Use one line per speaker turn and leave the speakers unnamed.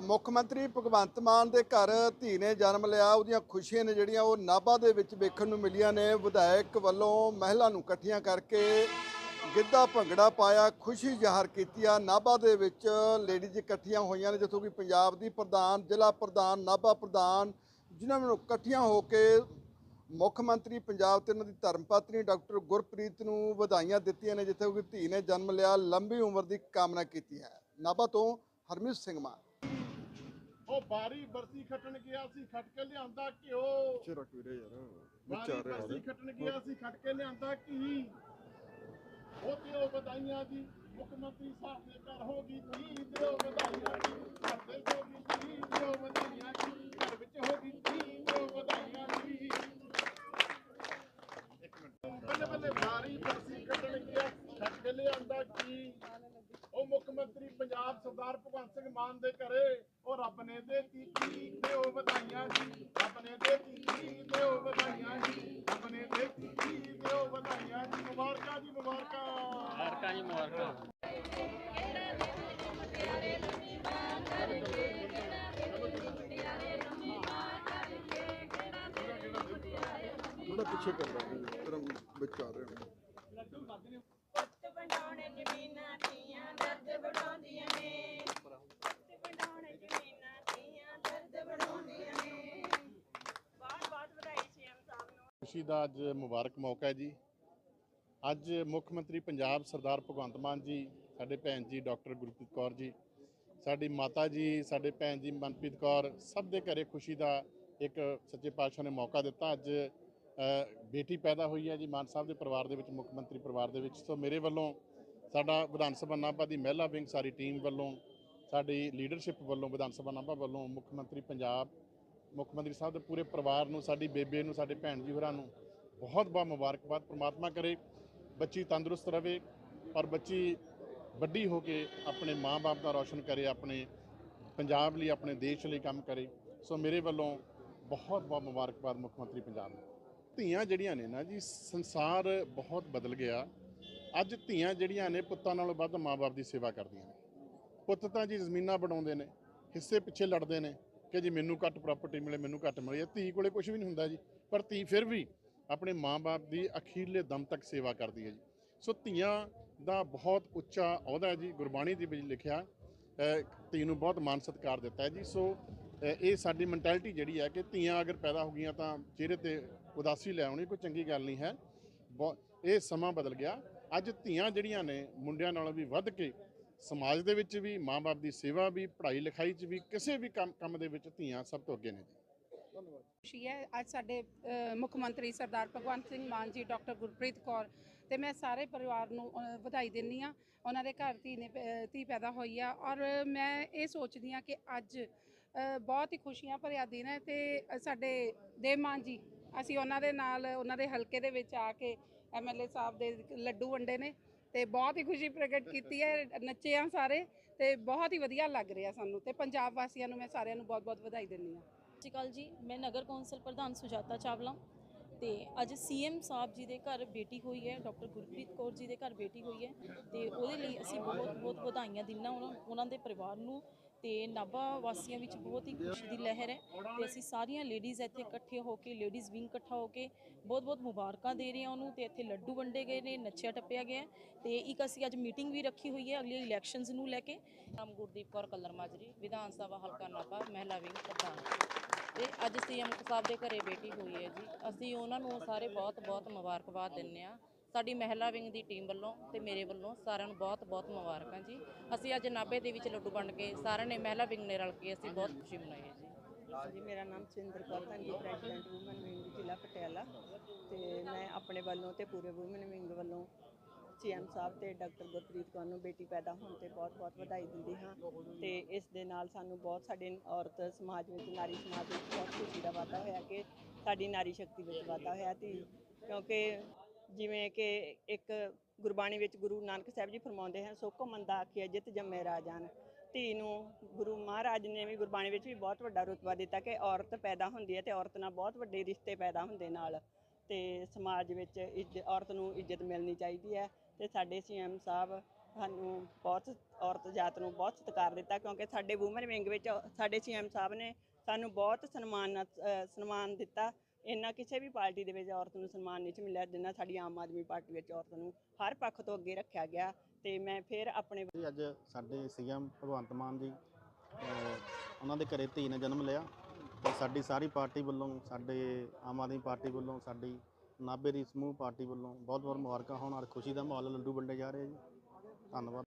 ਮੁੱਖ ਮੰਤਰੀ ਭਗਵੰਤ ਮਾਨ ਦੇ ਘਰ ਧੀ ਨੇ ਜਨਮ ਲਿਆ, ਉਹਦੀਆਂ ਖੁਸ਼ੀਆਂ ਨੇ ਜਿਹੜੀਆਂ ਉਹ ਨਾਭਾ ਦੇ ਵਿੱਚ ਵੇਖਣ ਨੂੰ ਮਿਲੀਆਂ ਨੇ। ਵਿਧਾਇਕ ਵੱਲੋਂ ਮਹਿਲਾ ਨੂੰ ਇਕੱਠੀਆਂ ਕਰਕੇ ਗਿੱਧਾ ਭੰਗੜਾ ਪਾਇਆ, ਖੁਸ਼ੀ ਜ਼ਾਹਰ ਕੀਤੀ ਆ। ਨਾਭਾ ਦੇ ਵਿੱਚ ਲੇਡੀਜ਼ ਇਕੱਠੀਆਂ ਹੋਈਆਂ ਨੇ, ਜਿੱਥੋਂ ਕਿ ਪੰਜਾਬ ਦੀ ਪ੍ਰਧਾਨ, ਜ਼ਿਲ੍ਹਾ ਪ੍ਰਧਾਨ, ਨਾਭਾ ਪ੍ਰਧਾਨ, ਜਿਨ੍ਹਾਂ ਨੂੰ ਇਕੱਠੀਆਂ ਹੋ ਕੇ ਮੁੱਖ ਮੰਤਰੀ ਪੰਜਾਬ ਤੇ ਉਹਨਾਂ ਦੀ ਧਰਮ ਪਤਨੀ ਡਾਕਟਰ ਗੁਰਪ੍ਰੀਤ ਨੂੰ ਵਧਾਈਆਂ ਦਿੱਤੀਆਂ ਨੇ, ਜਿੱਥੇ ਕਿ ਧੀ ਨੇ ਜਨਮ ਲਿਆ, ਲੰਬੀ ਉਮਰ ਦੀ ਕਾਮਨਾ ਕੀਤੀ ਹੈ। ਨਾਭਾ ਤੋਂ ਹਰਮੀਤ ਸਿੰਘ ਮਾਨ।
ਬਾਰੀ ਬਰਸੀ ਖੱਟਣ ਗਿਆ ਸੀ ਖੱਟ ਕੇ ਲਿਆਂਦਾ ਘਿਓ।
ਚਿਰਕ ਵੀਰੇ ਯਾਰ
ਬਾਰੀ ਬਰਸੀ ਖੱਟਣ ਗਿਆ ਸੀ ਖੱਟ ਕੇ ਲਿਆਂਦਾ ਘੀ। ਉਹ ਦਿਓ ਵਧਾਈਆਂ ਜੀ ਮੁੱਖ ਮੰਤਰੀ ਸਾਹਿਬ ਦੇ ਘਰ ਹੋ ਗਈ ਧੀ ਦਿਓ ਵਧਾਈਆਂ ਜੀ ਘਰ ਦੇ ਹੋ ਗਈ ਧੀ ਦਿਓ ਵਧਾਈਆਂ ਜੀ ਘਰ ਵਿੱਚ ਹੋ ਗਈ ਧੀ ਦਿਓ ਵਧਾਈਆਂ ਜੀ ਇੱਕ ਮਿੰਟ। ਬੱਲੇ ਬੱਲੇ ਬਾਰੀ ਬਰਸੀ ਖੱਟਣ ਗਿਆ ਖੱਟ ਕੇ ਲਿਆਂਦਾ ਘੀ। ਉਹ ਮੁੱਖ ਮੰਤਰੀ ਪੰਜਾਬ ਸਰਦਾਰ ਭਗਵੰਤ ਸਿੰਘ ਮਾਨ ਦੇ ਘਰੇ। ਉਹ ਰੱਬ ਨੇ ਦੇਤੀ ਕੀ ਦਿਓ ਵਧਾਈਆਂ ਜੀ ਰੱਬ ਨੇ ਦੇਤੀ ਕੀ ਦਿਓ ਵਧਾਈਆਂ ਜੀ ਰੱਬ ਨੇ ਦੇਤੀ ਕੀ ਦਿਓ ਵਧਾਈਆਂ ਜੀ ਮੁਬਾਰਕਾਂ ਜੀ ਮੁਬਾਰਕਾਂ।
ਮੁਬਾਰਕਾਂ ਜੀ ਮੁਬਾਰਕਾਂ।
ਥੋੜਾ ਪਿੱਛੇ ਕਰ ਲਾ। ਤੇਰਾ ਵਿੱਚ ਆ ਰਿਹਾ।
ਪੁੱਤ ਬਣਾਉਣੇ ਜ਼ਮੀਨਾਂ ਧੀਆਂ ਦਰਦ ਬਣਾਉਂਦੀਆਂ ਨੇ ਪੁੱਤ ਬਣਾਉਣੇ ਜ਼ਮੀਨਾਂ ਧੀਆਂ ਦਰਦ ਬਣਾਉਂਦੀਆਂ ਨੇ ਬਹੁਤ ਬਹੁਤ ਵਧਾਈ ਸੀਐਮ ਸਾਹਿਬ ਨੂੰ
ਖੁਸ਼ੀ ਦਾ ਅੱਜ ਮੁਬਾਰਕ ਮੌਕਾ ਹੈ ਜੀ। ਅੱਜ ਮੁੱਖ ਮੰਤਰੀ ਪੰਜਾਬ ਸਰਦਾਰ ਭਗਵੰਤ ਮਾਨ ਜੀ, ਸਾਡੇ ਭੈਣ ਜੀ ਡਾਕਟਰ ਗੁਰਪ੍ਰੀਤ ਕੌਰ ਜੀ, ਸਾਡੀ ਮਾਤਾ ਜੀ, ਸਾਡੇ ਭੈਣ ਜੀ ਮਨਪ੍ਰੀਤ ਕੌਰ, ਸਭ ਦੇ ਘਰੇ ਖੁਸ਼ੀ ਦਾ ਇੱਕ ਸੱਚੇ ਪਾਤਸ਼ਾਹ ਨੇ ਮੌਕਾ ਦਿੱਤਾ। ਅੱਜ ਬੇਟੀ ਪੈਦਾ ਹੋਈ ਹੈ ਜੀ ਮਾਨ ਸਾਹਿਬ ਦੇ ਪਰਿਵਾਰ ਦੇ ਵਿੱਚ, ਮੁੱਖ ਮੰਤਰੀ ਪਰਿਵਾਰ ਦੇ ਵਿੱਚ। ਸੋ ਮੇਰੇ ਵੱਲੋਂ ਸਾਡਾ ਵਿਧਾਨ ਸਭਾ ਨਾਭਾ ਦੀ ਮਹਿਲਾ ਵਿੰਗ ਸਾਰੀ ਟੀਮ ਵੱਲੋਂ, ਸਾਡੀ ਲੀਡਰਸ਼ਿਪ ਵੱਲੋਂ, ਵਿਧਾਨ ਸਭਾ ਨਾਭਾ ਵੱਲੋਂ ਮੁੱਖ ਮੰਤਰੀ ਪੰਜਾਬ ਮੁੱਖ ਮੰਤਰੀ ਸਾਹਿਬ ਦੇ ਪੂਰੇ ਪਰਿਵਾਰ ਨੂੰ, ਸਾਡੀ ਬੇਬੇ ਨੂੰ, ਸਾਡੇ ਭੈਣ ਜੀ ਹੋਰਾਂ ਨੂੰ ਬਹੁਤ ਬਹੁਤ ਮੁਬਾਰਕਬਾਦ। ਪ੍ਰਮਾਤਮਾ ਕਰੇ, ਬੱਚੀ ਤੰਦਰੁਸਤ ਰਵੇ, ਔਰ ਬੱਚੀ ਵੱਡੀ ਹੋ ਕੇ ਆਪਣੇ ਮਾਂ-ਬਾਪ ਦਾ ਰੌਸ਼ਨ ਕਰੇ, ਆਪਣੇ ਪੰਜਾਬ ਲਈ, ਆਪਣੇ ਦੇਸ਼ ਲਈ ਕੰਮ ਕਰੇ। ਸੋ ਮੇਰੇ ਵੱਲੋਂ ਬਹੁਤ ਬਹੁਤ ਮੁਬਾਰਕਬਾਦ ਮੁੱਖ ਮੰਤਰੀ ਪੰਜਾਬ ਨੂੰ। ਧੀਆਂ ਜਿਹੜੀਆਂ ਨੇ ਨਾ ਜੀ, ਸੰਸਾਰ ਬਹੁਤ ਬਦਲ ਗਿਆ। ਅੱਜ ਧੀਆਂ ਜਿਹੜੀਆਂ ਨੇ, ਪੁੱਤਾਂ ਨਾਲੋਂ ਵੱਧ ਮਾਂ-ਬਾਪ ਦੀ ਸੇਵਾ ਕਰਦੀਆਂ ਨੇ। ਪੁੱਤ ਤਾਂ ਜੀ ਜ਼ਮੀਨਾਂ ਬਣਾਉਂਦੇ ਨੇ, ਹਿੱਸੇ ਪਿੱਛੇ ਲੜਦੇ ਨੇ ਕਿ ਜੀ ਮੈਨੂੰ ਘੱਟ ਪ੍ਰਾਪਰਟੀ ਮਿਲੇ, ਮੈਨੂੰ ਘੱਟ ਮਿਲੇ। ਧੀ ਕੋਲੇ ਕੁਝ ਵੀ ਨਹੀਂ ਹੁੰਦਾ ਜੀ। ਪਰ ਧੀ ਫਿਰ ਵੀ ਆਪਣੇ ਮਾਂ-ਬਾਪ ਦੀ ਅਖੀਰਲੇ ਦਮ ਤੱਕ ਸੇਵਾ ਕਰਦੀ ਹੈ ਜੀ। ਸੋ ਧੀਆਂ ਦਾ ਬਹੁਤ ਉੱਚਾ ਅਹੁਦਾ ਜੀ, ਗੁਰਬਾਣੀ ਦੇ ਵਿੱਚ ਲਿਖਿਆ ਧੀ ਨੂੰ ਬਹੁਤ ਮਾਨ ਸਤਿਕਾਰ ਦਿੱਤਾ ਹੈ ਜੀ। ਸੋ ਇਹ ਸਾਡੀ ਮੈਂਟੈਲਿਟੀ ਜਿਹੜੀ ਹੈ ਕਿ ਧੀਆਂ ਅਗਰ ਪੈਦਾ ਹੋ ਗਈਆਂ ਤਾਂ ਚਿਹਰੇ ਤੇ ਉਦਾਸੀ ਲੈ ਆਉਣੀ, ਕੋਈ ਚੰਗੀ ਗੱਲ ਨਹੀਂ ਹੈ। ਬਹੁਤ ਇਹ ਸਮਾਂ ਬਦਲ ਗਿਆ। ਅੱਜ ਧੀਆਂ ਜਿਹੜੀਆਂ ਨੇ, ਮੁੰਡਿਆਂ ਨਾਲੋਂ ਵੀ ਵੱਧ ਕੇ ਸਮਾਜ ਦੇ ਵਿੱਚ ਵੀ, ਮਾਂ-ਬਾਪ ਦੀ ਸੇਵਾ ਵੀ ਪੜ੍ਹਾਈ ਲਿਖਾਈ 'ਚ ਵੀ, ਕਿਸੇ ਵੀ ਕੰਮ ਕੰਮ ਦੇ ਵਿੱਚ ਧੀਆਂ ਸਭ ਤੋਂ ਅੱਗੇ ਨੇ ਜੀ।
ਖੁਸ਼ੀ ਹੈ। ਅੱਜ ਸਾਡੇ ਮੁੱਖ ਮੰਤਰੀ ਸਰਦਾਰ ਭਗਵੰਤ ਸਿੰਘ ਮਾਨ ਜੀ, ਡਾਕਟਰ ਗੁਰਪ੍ਰੀਤ ਕੌਰ ਤੇ ਮੈਂ ਸਾਰੇ ਪਰਿਵਾਰ ਨੂੰ ਵਧਾਈ ਦਿੰਦੀ ਆ ਉਹਨਾਂ ਦੇ ਘਰ ਧੀ ਨੇ ਪ- ਧੀ ਪੈਦਾ ਹੋਈ ਆ ਔਰ ਮੈਂ ਇਹ ਸੋਚਦੀ ਆ ਕਿ ਅੱਜ ਬਹੁਤ ਹੀ ਖੁਸ਼ੀਆਂ ਭਰਿਆ ਦਿਨ ਹੈ ਤੇ ਸਾਡੇ ਦੇਵ ਮਾਨ ਜੀ, ਅਸੀਂ ਉਹਨਾਂ ਦੇ ਨਾਲ, ਉਹਨਾਂ ਦੇ ਹਲਕੇ ਦੇ ਵਿੱਚ ਆ ਕੇ ਐਮਐਲਏ ਸਾਹਿਬ ਦੇ ਲੱਡੂ ਵੰਡੇ ਨੇ। ਤੇ ਬਹੁਤ ਹੀ ਖੁਸ਼ੀ ਪ੍ਰਗਟ ਕੀਤੀ ਹੈ, ਨੱਚੇ ਆ ਸਾਰੇ ਤੇ ਬਹੁਤ ਹੀ ਵਧੀਆ ਲੱਗ ਰਿਹਾ ਸਾਨੂੰ ਤੇ ਪੰਜਾਬ ਵਾਸੀਆਂ ਨੂੰ ਮੈਂ ਸਾਰਿਆਂ ਨੂੰ ਬਹੁਤ-ਬਹੁਤ ਵਧਾਈ ਦਿੰਦੀ ਹਾਂ।
ਸਤਿ ਸ਼੍ਰੀ ਅਕਾਲ ਜੀ, ਮੈਂ ਨਗਰ ਕੌਂਸਲ ਪ੍ਰਧਾਨ ਸੁਜਾਤਾ ਚਾਵਲਾ ਤੇ ਅੱਜ ਸੀਐਮ ਸਾਹਿਬ ਜੀ ਦੇ ਘਰ ਬੇਟੀ ਹੋਈ ਹੈ, ਡਾਕਟਰ ਗੁਰਪ੍ਰੀਤ ਕੌਰ ਜੀ ਦੇ ਘਰ ਬੇਟੀ ਹੋਈ ਹੈ ਤੇ ਉਹਦੇ ਲਈ ਅਸੀਂ ਬਹੁਤ ਬਹੁਤ ਵਧਾਈਆਂ ਦਿੰਨਾ ਉਹਨਾਂ ਉਹਨਾਂ ਦੇ ਪਰਿਵਾਰ ਨੂੰ ਤੇ ਨਾਭਾ ਵਾਸੀਆਂ ਵਿੱਚ ਬਹੁਤ ਹੀ ਖੁਸ਼ੀ ਦੀ ਲਹਿਰ ਹੈ ਤੇ ਅਸੀਂ ਸਾਰੀਆਂ ਲੇਡੀਜ਼ ਇੱਥੇ ਇਕੱਠੇ ਹੋ ਕੇ ਲੇਡੀਜ਼ ਵਿੰਗ ਇਕੱਠਾ ਹੋ ਕੇ ਬਹੁਤ ਬਹੁਤ ਮੁਬਾਰਕਾਂ ਦੇ ਰਹੇ ਹਾਂ ਉਹਨੂੰ ਤੇ ਇੱਥੇ ਲੱਡੂ ਵੰਡੇ ਗਏ ਨੇ, ਨੱਚਿਆ ਟੱਪਿਆ ਗਿਆ ਹੈ ਤੇ ਇੱਕ ਅਸੀਂ ਅੱਜ ਮੀਟਿੰਗ ਵੀ ਰੱਖੀ ਹੋਈ ਹੈ ਅਗਲੀ ਇਲੈਕਸ਼ਨਸ ਨੂੰ ਲੈ ਕੇ।
ਨਾਮ ਗੁਰਦੀਪ ਕੌਰ ਕੱਲਰ ਮਾਜਰੀ, ਵਿਧਾਨ ਸਭਾ ਹਲਕਾ ਨਾਭਾ, ਮਹਿਲਾ ਵਿੰਗ ਪ੍ਰਧਾਨ। ਤੇ ਅੱਜ ਸੀਐਮ ਸਾਹਿਬ ਦੇ ਘਰੇ ਬੇਟੀ ਹੋਈ ਹੈ ਜੀ। ਅਸੀਂ ਉਹਨਾਂ ਨੂੰ ਸਾਰੇ ਬਹੁਤ ਬਹੁਤ ਮੁਬਾਰਕਬਾਦ ਦਿੰਨੇ ਆ ਸਾਡੀ ਮਹਿਲਾ ਵਿੰਗ ਦੀ ਟੀਮ ਵੱਲੋਂ ਤੇ ਮੇਰੇ ਵੱਲੋਂ ਸਾਰਿਆਂ ਨੂੰ ਬਹੁਤ ਬਹੁਤ ਮੁਬਾਰਕਾਂ ਜੀ। ਅਸੀਂ ਅੱਜ ਨਾਭੇ ਦੇ ਵਿੱਚ ਲੱਡੂ ਵੰਡ ਕੇ ਸਾਰਿਆਂ ਨੇ ਮਹਿਲਾ ਵਿੰਗ ਨੇ ਰਲ ਕੇ ਅਸੀਂ ਬਹੁਤ ਖੁਸ਼ੀ ਮਨਾਈ ਹੈ ਜੀ।
ਜੀ, ਮੇਰਾ ਨਾਮ Sinder Kaur Dhanji president woman wing ਜ਼ਿਲ੍ਹਾ ਪਟਿਆਲਾ ਤੇ ਮੈਂ ਆਪਣੇ ਵੱਲੋਂ ਤੇ ਪੂਰੇ ਵੂਮਨ ਵਿੰਗ ਵੱਲੋਂ ਸੀਐਮ ਸਾਹਿਬ ਤੇ ਡਾਕਟਰ ਗੁਰਪ੍ਰੀਤ ਕੌਰ ਨੂੰ ਬੇਟੀ ਪੈਦਾ ਹੋਣ ਤੇ ਬਹੁਤ-ਬਹੁਤ ਵਧਾਈ ਦਿੰਦੀ ਹਾਂ ਤੇ ਇਸ ਦੇ ਨਾਲ ਸਾਨੂੰ ਬਹੁਤ ਸਾਡੇ ਔਰਤ ਸਮਾਜ ਵਿੱਚ, ਨਾਰੀ ਸਮਾਜ ਵਿੱਚ ਬਹੁਤ ਖੁਸ਼ੀ ਦਾ ਵਾਧਾ ਹੋਇਆ ਕਿ ਸਾਡੀ ਨਾਰੀ ਸ਼ਕਤੀ ਵਿੱਚ ਵਾਧਾ ਹੋਇਆ ਤੇ ਕਿਉਂਕਿ ਜਿਵੇਂ ਕਿ ਇੱਕ ਗੁਰਬਾਣੀ ਵਿੱਚ ਗੁਰੂ ਨਾਨਕ ਸਾਹਿਬ ਜੀ ਫਰਮਾਉਂਦੇ ਹਨ ਸੋਕੋ ਮੰਦਾ ਆਖਿਆ ਜਿਤ ਜੰਮੇ ਰਾਜਾਨ। ਧੀ ਨੂੰ ਗੁਰੂ ਮਹਾਰਾਜ ਨੇ ਵੀ ਗੁਰਬਾਣੀ ਵਿੱਚ ਵੀ ਬਹੁਤ ਵੱਡਾ ਰੁਤਬਾ ਦਿੱਤਾ ਕਿ ਔਰਤ ਪੈਦਾ ਹੁੰਦੀ ਹੈ ਤੇ ਔਰਤ ਨਾਲ ਬਹੁਤ ਵੱਡੇ ਰਿਸ਼ਤੇ ਪੈਦਾ ਹੁੰਦੇ ਨਾਲ ਤੇ ਸਮਾਜ ਵਿੱਚ ਇੱਜ਼ਤ, ਔਰਤ ਨੂੰ ਇੱਜ਼ਤ ਮਿਲਣੀ ਚਾਹੀਦੀ ਹੈ ਤੇ ਸਾਡੇ ਸੀਐਮ ਸਾਹਿਬ ਸਾਨੂੰ ਬਹੁਤ ਔਰਤ ਜਾਤ ਨੂੰ ਬਹੁਤ ਸਤਿਕਾਰ ਦਿੱਤਾ ਕਿਉਂਕਿ ਸਾਡੇ ਵੂਮਨ ਵਿੰਗ ਵਿੱਚ ਸਾਡੇ ਸੀਐਮ ਸਾਹਿਬ ਨੇ ਸਾਨੂੰ ਬਹੁਤ ਸਨਮਾਨ ਸਨਮਾਨ ਦਿੱਤਾ ਇੰਨਾ ਕਿਸੇ ਵੀ ਪਾਰਟੀ ਦੇ ਵਿੱਚ ਔਰਤ ਨੂੰ ਸਨਮਾਨ ਨਹੀਂ ਸੀ ਮਿਲਿਆ, ਜਿੰਨਾ ਸਾਡੀ ਆਮ ਆਦਮੀ ਪਾਰਟੀ ਵਿੱਚ ਔਰਤ ਨੂੰ ਹਰ ਪੱਖ ਤੋਂ ਅੱਗੇ ਰੱਖਿਆ ਗਿਆ ਤੇ ਮੈਂ ਫਿਰ ਆਪਣੇ
ਜੀ, ਅੱਜ ਸਾਡੇ ਸੀਐਮ ਭਗਵੰਤ ਮਾਨ ਜੀ, ਅਹ, ਉਹਨਾਂ ਦੇ ਘਰੇ ਧੀ ਨੇ ਜਨਮ ਲਿਆ ਤੇ ਸਾਡੀ ਸਾਰੀ ਪਾਰਟੀ ਵੱਲੋਂ, ਸਾਡੇ ਆਮ ਆਦਮੀ ਪਾਰਟੀ ਵੱਲੋਂ, ਸਾਡੀ ਨਾਭੇ ਦੀ ਸਮੂਹ ਪਾਰਟੀ ਵੱਲੋਂ ਬਹੁਤ ਬਹੁਤ ਮੁਬਾਰਕਾਂ ਹੋਣ ਔਰ ਖੁਸ਼ੀ ਦਾ ਮਾਹੌਲ ਲੱਡੂ ਵੰਡੇ ਜਾ ਰਹੇ ਜੀ। ਧੰਨਵਾਦ।